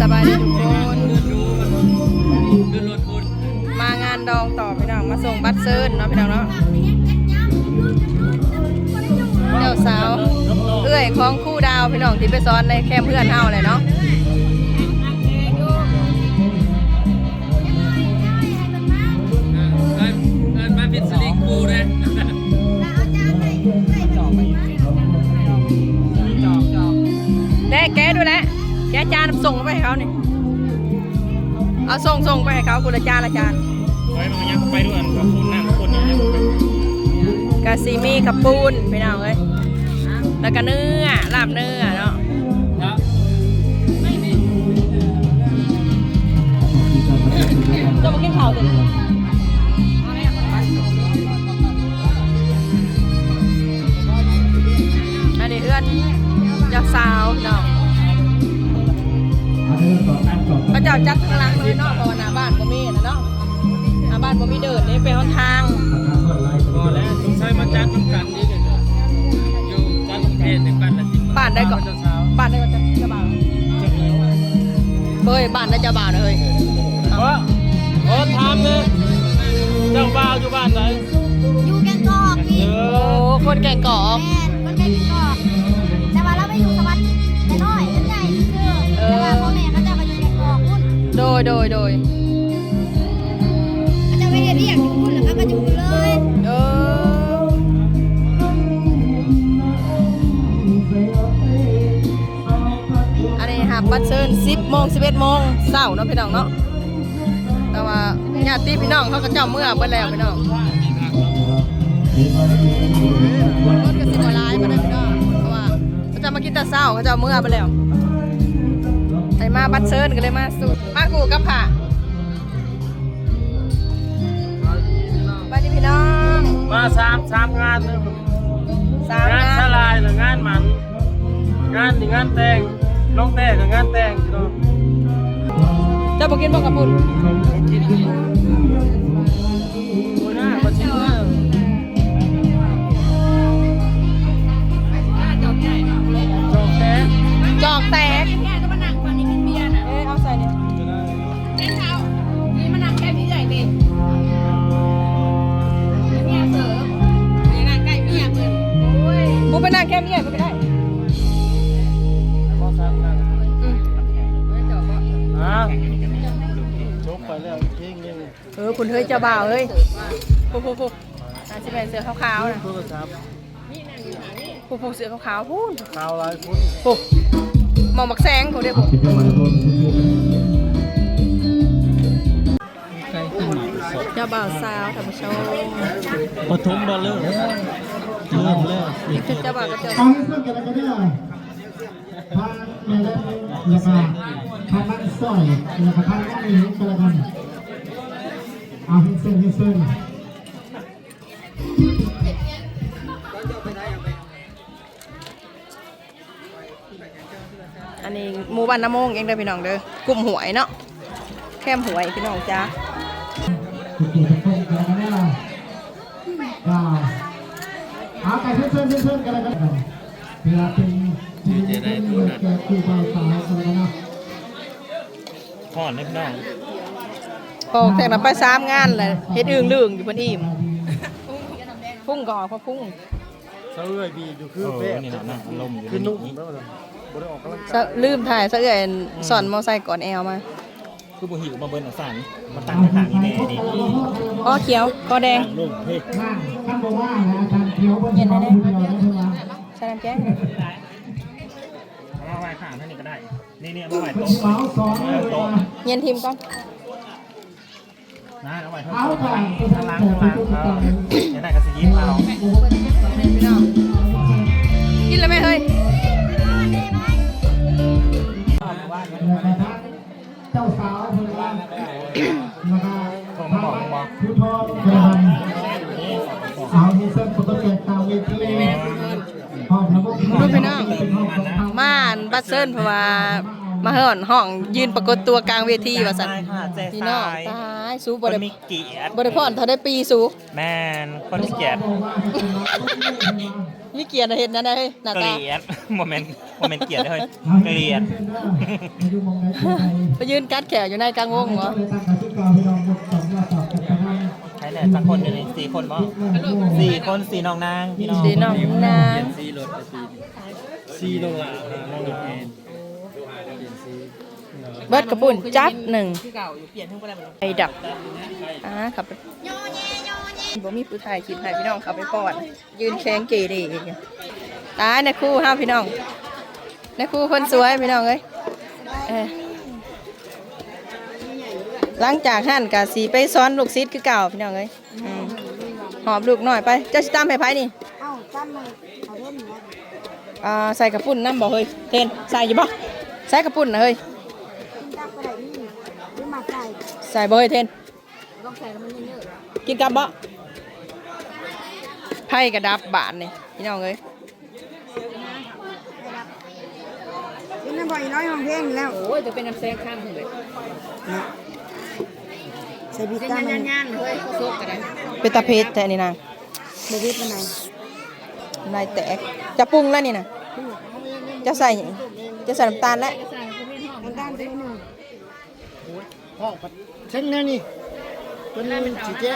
สบายดีทุกคนมางานดองต่อพี่น้องมาส่งบัตรเซิร์นเนาะพี่น้องเนาะเจ้าสาวเอื้อยของคู่ดาวพี่น้องที่ไปซ้อนในแคมเพื่อนเฮาเลยเนาะ แกะจานส่งไปให้เขานี่เอาส่งส่งไปให้เขาคุณละจานละจานไว้มันยังไปด้วยกันกับคุณนั่งคนนี้ยังไปกาซีมีกับปูนพี่น้องเอ้ยแล้วก็เนื้อลาบเนื้อเนาะแล้วจะมากินข้าวสิอันนี้เพื่อนเจ้าสาวเนาะาเจ้าจัดข้างหลังเลยเนาะเพราะว่าหน้าบ้านก็มีนะเนาะหน้าบ้านก็มีเดินนี่ไปหนทางพอแล้วสงสัยมาจัดน้ำกันนี่เลยอยู่จัดกรุงเทพในบ้านละสิบ้านได้ก่อนเจ้าสาวบ้านได้ก็จะเจ้าบ่าวเจ้าสาวเฮ้ยบ้านได้เจ้าบ่าวนะเฮ้ยเออเออถามเลยเจ้าบ่าวอยู่บ้านไหนอยู่แกงกอกพี่เอโอ้อคนแก่งกอก แม่ ยโดยโดยเขาจะไปเรียนที่อยากอยู่พุ่นหรือก็มาอยู่เลยเอออันนี้หับบัตรเชิญ10โมง11โมงเช้าเนาะพี่น้องเนาะแต่ว่าญาติพี่น้องเขาก็เจ้าเมื่อเบิ่แล้วพี่น้องรถก็สิบ่หลายปานใดพี่น้องเพราะว่าเขาจะมากินแต่เช้าเขาเจ้าเมื่อไปแล้ว ไอ้มาบัตรเชิญก็เลยมาสู่มากูกับผ่าไปดิพี่น้องมาสามสามงานเลยสามงานงาสนลายหรืองานหมัน งานนี่งานแต่งน้องแต่งกับงานแต่งพี่น้องเจ้าบอกกินบอกกับปุ่น ไปนั่งแค่เมียกูไม่ได้ก็สั่งกันอืมอะจกไปแล้วเพ่งยังเออคุณเฮ้ยเจ้าบ่าวเฮ้ยปุ๊บปุ๊บปุ๊บอาชิเป็นเสือขาวๆนะโทรศัพท์ปุ๊บปุ๊บเสือขาวๆพูนข่าวหลายคนปุ๊บมองมักแสงผมเด้อผมใครขึ้นมาสดเจ้าบ่าวสาวท่านผู้ชมปฐมบอลเลิกเริ่มเลิกนี่คือเจ้าบ่าวกับเจ้าเอาเพื่อนกันแล้วก็ได้พาแม่แล้วแล้วก็พามันสอยแล้วก็พามันนี้กันแล้วกันเอาให้เส้นให้เส้นอันนี้หมู่บ้านน้ำโมงเองเด้อพี่น้องเด้อกลุ่มหวยเนาะแคมหวยพี่น้องจ้า ทุกทีทุกคนกันแล้วก็ได้ก็เอาไปเส้นเส้นเส้นกันแล้วกันเพื่อเป็นที่จะได้ตัวนั้นแก่คู่บ่าวสาวกันแล้วนะพ่อเล็กน้องพอแต่งเราไปสามงานเลยเฮ็ดอึ่งลึงอยู่บนอิ่มพุ่งก่อเพราะพุ่งเสื้อบีอยู่คือเป๊ะนี่นะลมอยู่คือนุ่มแล้วบ่ได้ออกกำลังสะลืมถ่ายเอื่อยสอนมอไซค์ก่อนแอลมาคือบ่หิวมาเบิ่นสันมาตั้งข้างนี่แน่นี่ก็เขียวก็แดงลูกเฮ้ยนั่งท่านบอกว่านะอาจารย์ เขียวบนเขาคนเดียวใช่ไหมใส่น้ำแกงเอามาไว้ข้างท่านนี่ก็ได้ นี่นี่เอามาไว้เป็นโต๊ะเสาสองเลยเย็นทีมก่อนนะเอาไว้เอาข้างก่อนข้างล่างข้างล่างเอาจะได้กระ ปพี่น้องม่านบัตเซิลเพราะว่ามาเฮิรห้องยืนปรากฏตัวกลางเวทีว่าซั่นใช่ค่ะเจ๊พี่น้องสายตายสูคบ่นได้มีเกียรติบ่ได้พรเท่าได้ปีสูแมนคนมีเกียรติมีเกียรติเห็นนั่นได้เฮ้ยหน้าเกตาลียดโมเมนต์โมเมนต์เกียรติเลยเกลียดอายุมองได้ที่ไหนไปยืนกัดแขวอยู่ในกลางวงเหรอเลยตั้งกติกาพี่น้องหมดสองรอบสอบกันไปนั่งใช่แหละสักคนอยู่ในสี่คนบ่สี่คนสี่น้องนางพี่น้อง สีน้องนางซีรถ ซีลงละลงละแอนเบิดกระปุ่นจับหนึ่งไอ้ดับอ่าขับไปบ่มีผู้ถ่ายคลิปให้พี่น้องขับไปก่อนยืนแข้งเกเรอีตายในครู่ห้าพี่น้องในครู่คนสวยพี่น้องเอ้ยหลังจากหั่นกะสีไปซ้อนลูกซิดคือเก่าพี่น้องเอ้ยหอบลูกหน่อยไปเจ้าสิตามให้ไผนี่เอ้าตั้มมา อ่าใส่กระปุ่นน้ำบ่เฮ้ยเทนใส่อยู่บ่ใส่กระปุ่นนะเฮ้ยกินกับอะไรนี่หรือมาใส่ใส่บ่เฮ้ยเทนต้องใส่แล้วมันเยอะกินกับบ่ไพ่กระดับบานนี่พี่น้องเอ้ยๆกินน้ำบ่อยน้อยของเพลงแล้วโอ้ยจะเป็นน้ำแซงข้ามเลยใส่บิต้ามันย่านๆเลยเป็นตาเพชรแต่นี่นางบวิดมันไหนลายแตกจะปรุงแล้วนี่นะ จะใส่หยังจะใส่น้ำตาลแล้วมันด้านไปหนึ่งห้องเช่นนี้นี่เป็นสีเจ๊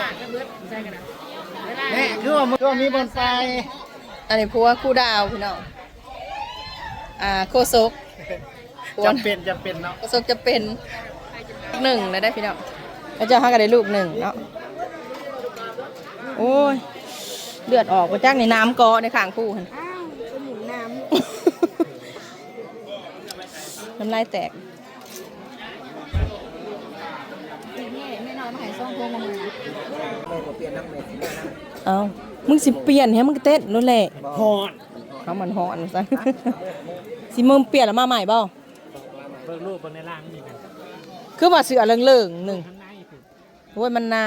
แม่คือว่าคือว่ามีบอนไฟอันนี้พัวคู่ดาวพี่น้องอ่าโคซกพัวจำเป็นจำเป็นเนาะโคซกจะเป็นหนึ่งเลยได้พี่น้องแล้วเจะหากันได้ลูกหนึ่งเนาะโอ้ยเลือดออกมาจากในน้ำกอในข้างคู่หั่นอ้าวเป็นหมุนน้ น้ำลายแตกำไม่น้อยมาหายซ่องพวงมาเอามึงสิเปลี่ยนให้มึงเต้นนู่นแหละฮอนเขามันฮอนซะสิมึงเปลี่ยนแล้วมาใหม่เปล่าเบิ่งรูปเบิ่งในร่างนี่กันคือว่าเสือเลิงๆหนึ่งข้างในคือโอ้ยมันหนา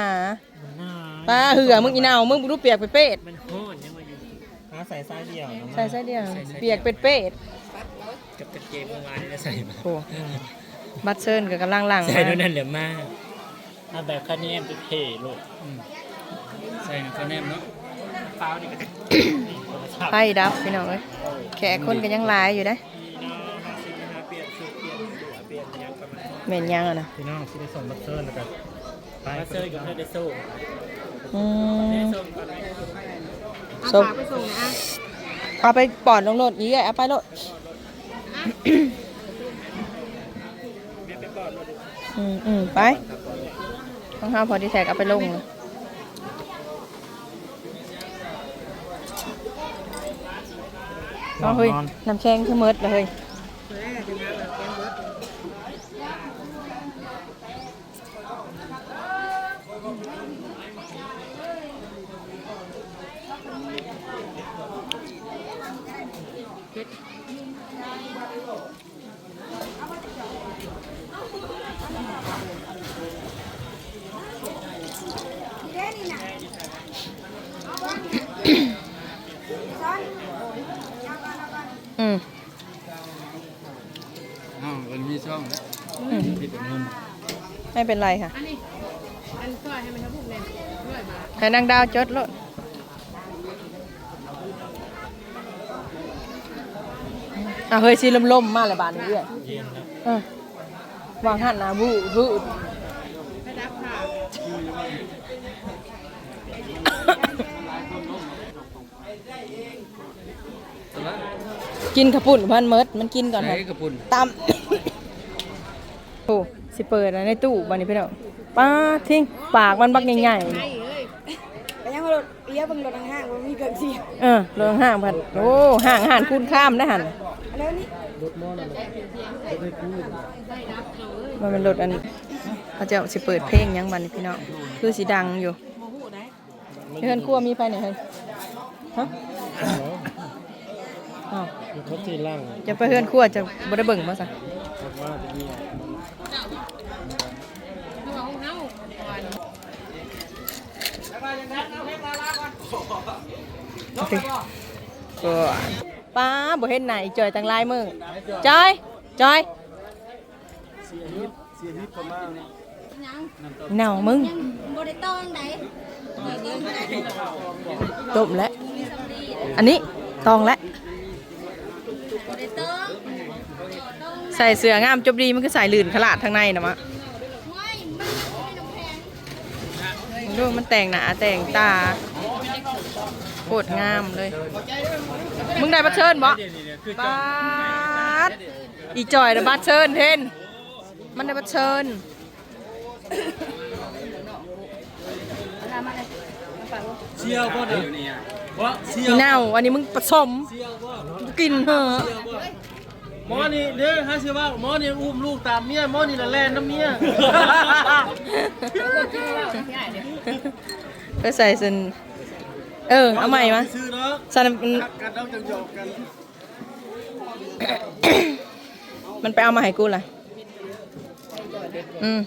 มันน่าตาเหือมึงอีนาวมึงรู้เปียกไปเป็ดมันฮอนยังมาอยู่หาใส่ไส้เดียวน้องใส่ใส่เดียว เปียกเป็ดเป็ด กับกางเกงเมื่อวานนี่ได้ใส่มาโอ้บัตเซิร์นกับกำลังหลังใส่มาด้วยนั่นเหลือมากเอาแบบคะแนนไปเพ่ลูกใส่คะแนนเนาะเปล่านี่ก็จะไพ่ดับพี่น้องเอ้ยแขกคนก็ยังหลายอยู่นะพี่น้องห้าสิบห้าเปลี่ยนชุดเปลี่ยนตัวเปลี่ยนยังประมาณเหม็นยังอะนะพี่น้องที่ได้ส่งบัตเซอร์นะครับบัตเซอร์กับเพื่อนได้ส่งอืมได้ส่งก่อนไหมส้มไปส่งนะเอาไปปอดลงรถอีกอะเอาไปรถเรียกไปก่อนมาดู อืมอืมไปต้องห้าพอดีแท็กเอาไปลงเลยเอาเฮ้ยน้ำแข็งคือเมิดเลย อืมอ๋อมันมีช่องอืมที่เป็นนุ่นไม่เป็นไรค่ะให้นางดาวจดรถอะเฮ้ยซีลมลมๆมาเลยบานนี้เรื่อยเย็นนะเออวางหันนะบูบู กินขปุ่นพันเมิดมันกินก่อนครับกระปุ่นตาม โอ้สิเปิดนะในตู้บันนี้พี่น้องป้าทิ้งปากมันบักใหญ่ไปยังรถเอี้ยบังรถห่างๆมันมีเกินสี่ๆเออเรื่องห่างพันโอ้ห่างห่านคูณข้ามได้หันแล้วนี่มันเป็นรถอันเขาจะสิเปิดเพลงหยังบันนี้พี่น้องคือสีดังอยู่เฮือนครัวมีไฟไหนเฮ้ยฮะ อ้าวเขาจีล่างจะไปเฮือนครัวจะบ่ได้เบิ่งบ่ซะว่าจะมีโอเคก็ป้าบ่เห็นไหนจอยตั้งหลายมือจอยจอยเน่ามึงบริตองไหนต้มแล้วอันนี้ตองแล้วบริตอง ใส่เสื้องามจบดีมันก็ใส่ลื่นขลาดทางในนะมะดูมันแต่งหนาแต่งตาโคตรงามเลย มึงได้บัตรเชิญบ่บัตรอีจอยนะบัตรเชิญเทนมันได้บัตรเชิญเชี่ยวบ่เดี๋ยวนี้ ว่าเชี่ยอีวเน่าอันนี้มึงผสมเชี่ยวบ่กินเหอะหมอนี่เด้อฮะเสียว่าหมอนี่อุ้มลูกตามเมียหมอนี่ละแลนน้ำเมียก็ใส่เส้นเออเอาใหม่มาซื้อเนาะใส่มันหักกันเอาจังหยอกกันมันไปเอามาให้กูล่ะอืม